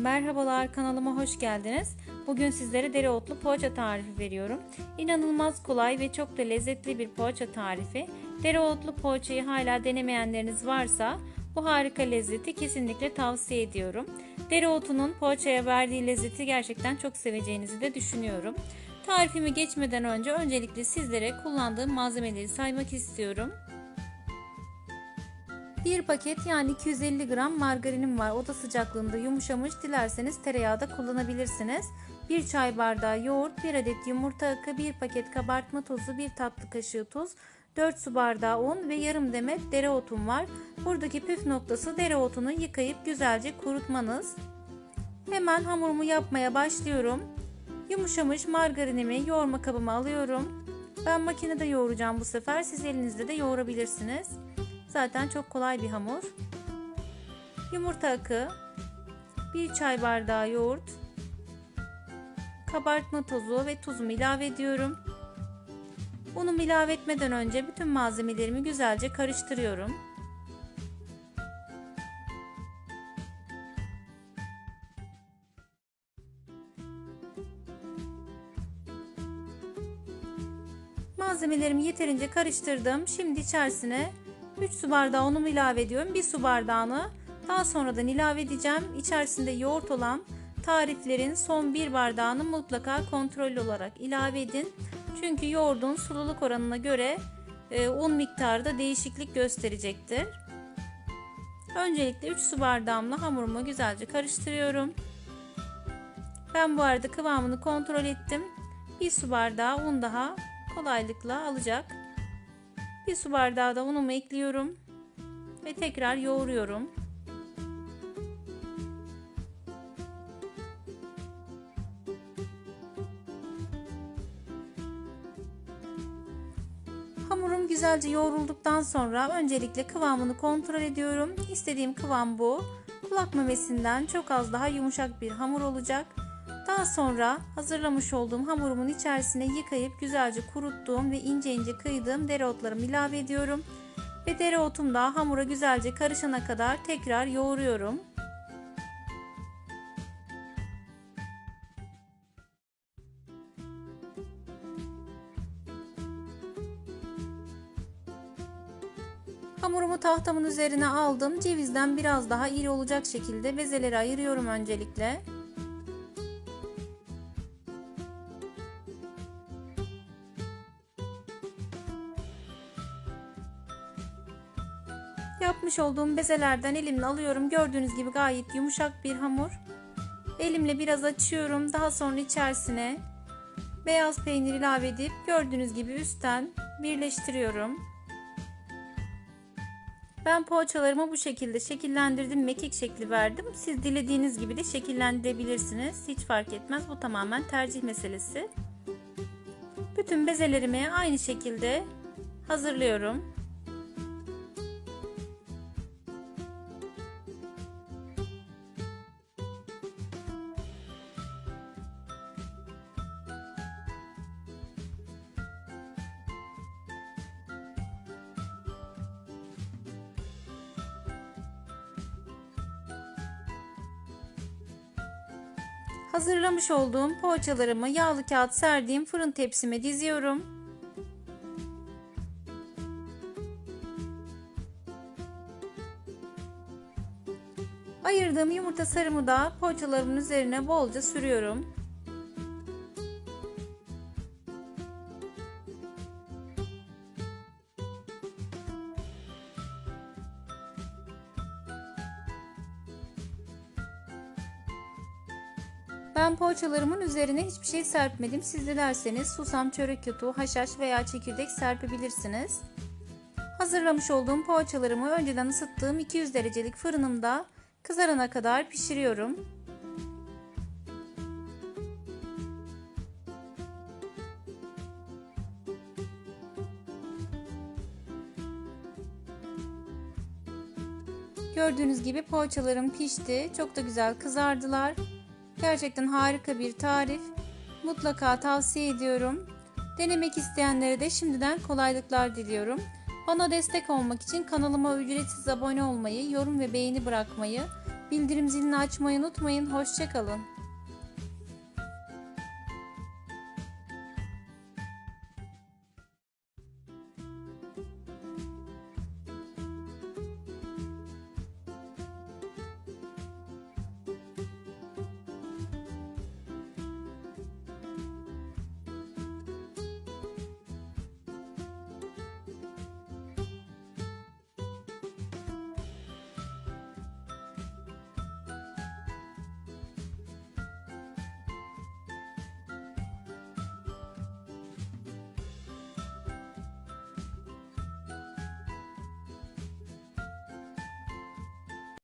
Merhabalar kanalıma hoş geldiniz. Bugün sizlere dereotlu poğaça tarifi veriyorum. İnanılmaz kolay ve çok da lezzetli bir poğaça tarifi. Dereotlu poğaçayı hala denemeyenleriniz varsa bu harika lezzeti kesinlikle tavsiye ediyorum. Dereotunun poğaçaya verdiği lezzeti gerçekten çok seveceğinizi de düşünüyorum. Tarifimi geçmeden önce öncelikle sizlere kullandığım malzemeleri saymak istiyorum. 1 paket yani 250 gram margarinim var. Oda sıcaklığında yumuşamış. Dilerseniz tereyağı da kullanabilirsiniz. 1 çay bardağı yoğurt, 1 adet yumurta akı, 1 paket kabartma tozu, 1 tatlı kaşığı tuz, 4 su bardağı un ve yarım demet dereotum var. Buradaki püf noktası dereotunu yıkayıp güzelce kurutmanız. Hemen hamurumu yapmaya başlıyorum. Yumuşamış margarinimi yoğurma kabıma alıyorum. Ben makinede yoğuracağım bu sefer. Siz elinizde de yoğurabilirsiniz. Zaten çok kolay bir hamur. Yumurta akı, 1 çay bardağı yoğurt, kabartma tozu ve tuzumu ilave ediyorum. Unumu ilave etmeden önce bütün malzemelerimi güzelce karıştırıyorum. Malzemelerimi yeterince karıştırdım. Şimdi içerisine 3 su bardağı unumu ilave ediyorum. 1 su bardağını daha sonradan ilave edeceğim. İçerisinde yoğurt olan tariflerin son 1 bardağını mutlaka kontrollü olarak ilave edin. Çünkü yoğurdun sululuk oranına göre e, un miktarı da değişiklik gösterecektir. Öncelikle 3 su bardağımla hamurumu güzelce karıştırıyorum. Ben bu arada kıvamını kontrol ettim. 1 su bardağı un daha kolaylıkla alacak. Bir su bardağı da unumu ekliyorum ve tekrar yoğuruyorum. Hamurum güzelce yoğrulduktan sonra öncelikle kıvamını kontrol ediyorum. İstediğim kıvam bu. Kulak memesinden çok az daha yumuşak bir hamur olacak. Daha sonra hazırlamış olduğum hamurumun içerisine yıkayıp güzelce kuruttuğum ve ince ince kıydığım dereotlarımı ilave ediyorum. Ve dereotum da hamura güzelce karışana kadar tekrar yoğuruyorum. Hamurumu tahtamın üzerine aldım. Cevizden biraz daha iri olacak şekilde bezeleri ayırıyorum öncelikle. Yapmış olduğum bezelerden elimle alıyorum. Gördüğünüz gibi gayet yumuşak bir hamur. Elimle biraz açıyorum. Daha sonra içerisine beyaz peynir ilave edip gördüğünüz gibi üstten birleştiriyorum. Ben poğaçalarımı bu şekilde şekillendirdim. Mekik şekli verdim. Siz dilediğiniz gibi de şekillendirebilirsiniz. Hiç fark etmez. Bu tamamen tercih meselesi. Bütün bezelerimi aynı şekilde hazırlıyorum. Hazırlamış olduğum poğaçalarımı yağlı kağıt serdiğim fırın tepsime diziyorum. Ayırdığım yumurta sarımı da poğaçalarımın üzerine bolca sürüyorum. Ben poğaçalarımın üzerine hiçbir şey serpmedim. Siz dilerseniz susam, çörek otu, haşhaş veya çekirdek serpebilirsiniz. Hazırlamış olduğum poğaçalarımı önceden ısıttığım 200 derecelik fırınımda kızarana kadar pişiriyorum. Gördüğünüz gibi poğaçalarım pişti. Çok da güzel kızardılar. Gerçekten harika bir tarif. Mutlaka tavsiye ediyorum. Denemek isteyenlere de şimdiden kolaylıklar diliyorum. Bana destek olmak için kanalıma ücretsiz abone olmayı, yorum ve beğeni bırakmayı Bildirim zilini açmayı unutmayın. Hoşçakalın.